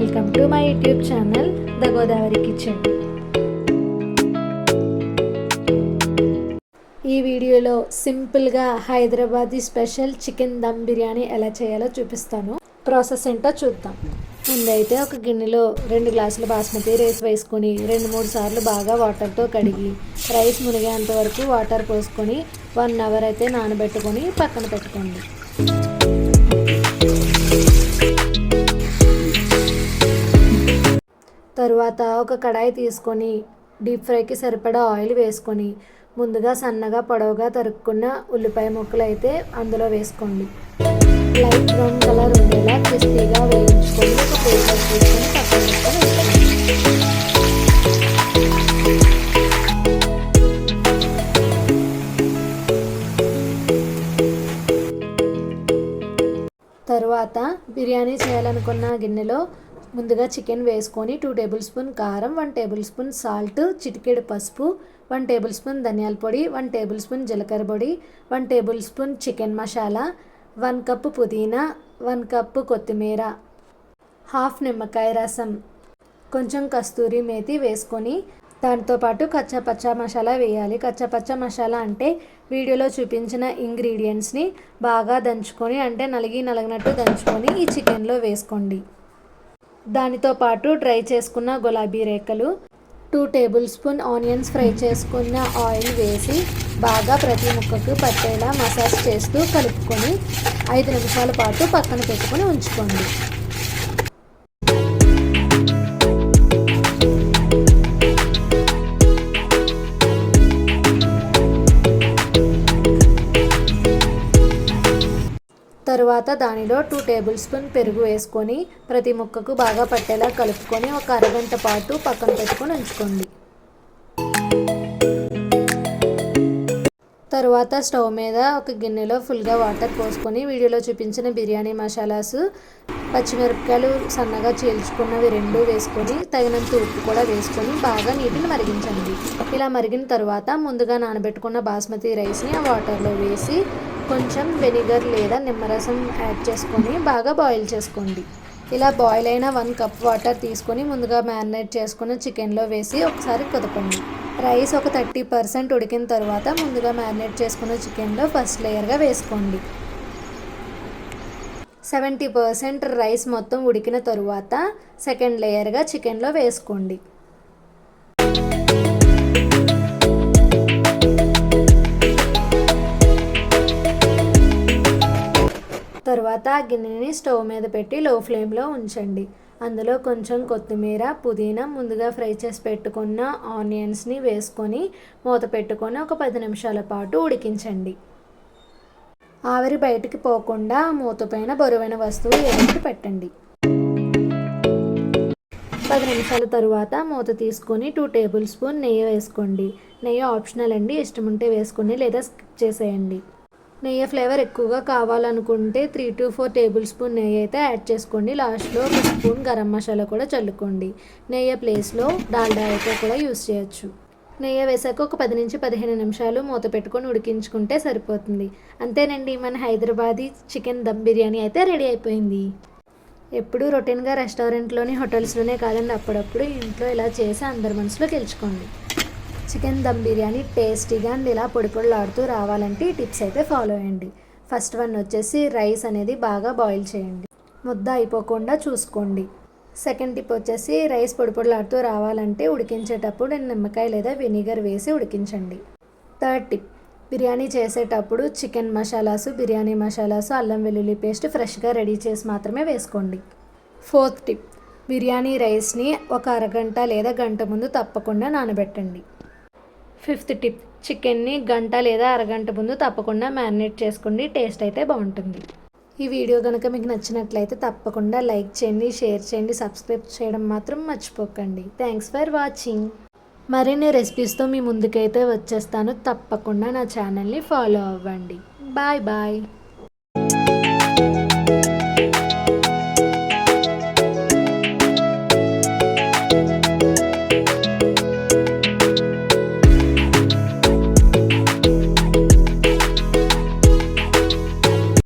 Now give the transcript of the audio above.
Welcome to my YouTube channel the Godavari kitchen. ఈ వీడియోలో సింపుల్గా హైదరాబాదీ స్పెషల్ చికెన్ దమ్ బిర్యానీ ఎలా చేయాలో చూపిస్తాను. ప్రాసెస్ ఏంటో చూద్దాం. ముందైతే ఒక గిన్నెలో రెండు గ్లాసులు బాస్మతి రైస్ వేసుకొని రెండు మూడు సార్లు బాగా వాటర్తో కడిగి రైస్ మునిగేంత వరకు వాటర్ పోసుకొని వన్ అవర్ అయితే నానబెట్టుకొని పక్కన పెట్టుకోండి. తరువాత ఒక కడాయి తీసుకొని డీప్ ఫ్రైకి సరిపడా ఆయిల్ వేసుకొని ముందుగా సన్నగా పొడవుగా తరుక్కున్న ఉల్లిపాయ ముక్కలు అయితే అందులో వేసుకోండి. లైట్ బ్రౌన్ కలర్ ఉండేలా క్రిస్పీగా వేయించుకొని ఒక ప్లేట్లో తీసుకొని పక్కన వేసుకోండి తరువాత బిర్యానీ చేయాలనుకున్న గిన్నెలో ముందుగా చికెన్ వేసుకొని టూ టేబుల్ స్పూన్ కారం వన్ టేబుల్ స్పూన్ సాల్ట్ చిటికెడు పసుపు వన్ టేబుల్ స్పూన్ ధనియాల పొడి వన్ టేబుల్ స్పూన్ జీలకర్ర పొడి one tablespoon chicken masala one cup పుదీనా వన్ కప్పు కొత్తిమీర హాఫ్ నిమ్మకాయ రసం. కొంచెం కస్తూరి మేతి వేసుకొని దాంతోపాటు కచ్చా పచ్చా మసాలా వేయాలి. కచ్చపచ్చ మసాలా అంటే వీడియోలో చూపించిన ఇంగ్రీడియంట్స్ని బాగా దంచుకొని అంటే నలిగి నలగినట్టు దంచుకొని ఈ చికెన్లో వేసుకోండి. దానితో పాటు డ్రై చేసుకున్న గులాబీ రేఖలు two tablespoon onions fry చేసుకున్న ఆయిల్ వేసి బాగా ప్రతి ముక్కకు పట్టేలా మసాజ్ చేస్తూ కలుపుకొని ఐదు నిమిషాల పాటు పక్కన పెట్టుకొని ఉంచుకోండి. తరువాత దానిలో టూ టేబుల్ స్పూన్ పెరుగు వేసుకొని ప్రతి ముక్కకు బాగా పట్టేలా కలుపుకొని ఒక అరగంట పాటు పక్కన పెట్టుకొని ఉంచుకోండి. తరువాత స్టవ్ మీద ఒక గిన్నెలో ఫుల్గా వాటర్ పోసుకొని వీడియోలో చూపించిన బిర్యానీ మసాలాస్ పచ్చిమిరపకాయలు సన్నగా చీల్చుకున్నవి రెండు వేసుకొని తగినంత ఉప్పు కూడా వేసుకొని బాగా నీటిని మరిగించండి. ఇలా మరిగిన తర్వాత ముందుగా నానబెట్టుకున్న బాస్మతి రైస్ని ఆ వాటర్లో వేసి కొంచెం వెనిగర్ లేదా నిమ్మరసం యాడ్ చేసుకొని బాగా బాయిల్ చేసుకోండి. ఇలా బాయిల్ అయిన వన్ కప్ వాటర్ తీసుకొని ముందుగా మ్యారినేట్ చేసుకున్న చికెన్లో వేసి ఒకసారి కుదపండి. రైస్ ఒక థర్టీ పర్సెంట్ ఉడికిన తర్వాత ముందుగా మ్యారినేట్ చేసుకున్న చికెన్లో ఫస్ట్ లేయర్గా వేసుకోండి. సెవెంటీ పర్సెంట్ రైస్ మొత్తం ఉడికిన తరువాత సెకండ్ లేయర్గా చికెన్లో వేసుకోండి. తర్వాత ఆ గిన్నెని స్టవ్ మీద పెట్టి లో ఫ్లేమ్లో ఉంచండి. అందులో కొంచెం కొత్తిమీర పుదీనా ముందుగా ఫ్రై చేసి పెట్టుకున్న ఆనియన్స్ని వేసుకొని మూత పెట్టుకొని ఒక పది నిమిషాల పాటు ఉడికించండి. ఆవిరి బయటికి పోకుండా మూత పైన బరువైన వస్తువు ఏదైనా పెట్టండి. పది నిమిషాల తరువాత మూత తీసుకొని టూ టేబుల్ స్పూన్ నెయ్యి వేసుకోండి. నెయ్యి ఆప్షనల్ అండి. ఇష్టం ఉంటే వేసుకొని లేదా స్కిప్ చేసేయండి. నెయ్యి ఫ్లేవర్ ఎక్కువగా కావాలనుకుంటే three to four tablespoon నెయ్యి అయితే యాడ్ చేసుకోండి. లాస్ట్లో ఒక స్పూన్ గరం మసాలా కూడా చల్లుకోండి. నెయ్యి ప్లేస్లో డాల్డా అయితే కూడా యూస్ చేయొచ్చు. నెయ్యి వేసాక ఒక పది నుంచి పదిహేను నిమిషాలు మూత పెట్టుకొని ఉడికించుకుంటే సరిపోతుంది. అంతేనండి మన హైదరాబాదీ చికెన్ దమ్ బిర్యానీ అయితే రెడీ అయిపోయింది. ఎప్పుడు రొటీన్గా రెస్టారెంట్లోని హోటల్స్లోనే కాదండి అప్పుడప్పుడు ఇంట్లో ఇలా చేసి అందరి మనసులో గెలుచుకోండి. చికెన్ దమ్ బిర్యానీ టేస్టీగా అండ్ ఇలా పొడి పొడిలాడుతూ రావాలంటే ఈ టిప్స్ అయితే ఫాలో అయ్యండి. ఫస్ట్ వన్ వచ్చేసి రైస్ అనేది బాగా బాయిల్ చేయండి. ముద్ద అయిపోకుండా చూసుకోండి. సెకండ్ టిప్ వచ్చేసి రైస్ పొడి పొడిలాడుతూ రావాలంటే ఉడికించేటప్పుడు నిమ్మకాయ లేదా వెనిగర్ వేసి ఉడికించండి. థర్డ్ టిప్ బిర్యానీ చేసేటప్పుడు చికెన్ మసాలాసు బిర్యానీ మసాలాసు అల్లం వెల్లుల్లి పేస్ట్ ఫ్రెష్గా రెడీ చేసి మాత్రమే వేసుకోండి. ఫోర్త్ టిప్ బిర్యానీ రైస్ని ఒక అరగంట లేదా గంట ముందు తప్పకుండా నానబెట్టండి. Fifth tip. చికెన్ని గంట లేదా అరగంట ముందు తప్పకుండా మ్యారినేట్ చేసుకోండి. టేస్ట్ అయితే బాగుంటుంది. ఈ వీడియో కనుక మీకు నచ్చినట్లయితే తప్పకుండా లైక్ చేయండి షేర్ చేయండి సబ్స్క్రైబ్ చేయడం మాత్రం మర్చిపోకండి. Thanks for watching. మరిన్ని రెసిపీస్తో మీ ముందుకైతే వచ్చేస్తాను. తప్పకుండా నా ఛానల్ని ఫాలో అవ్వండి. Bye bye.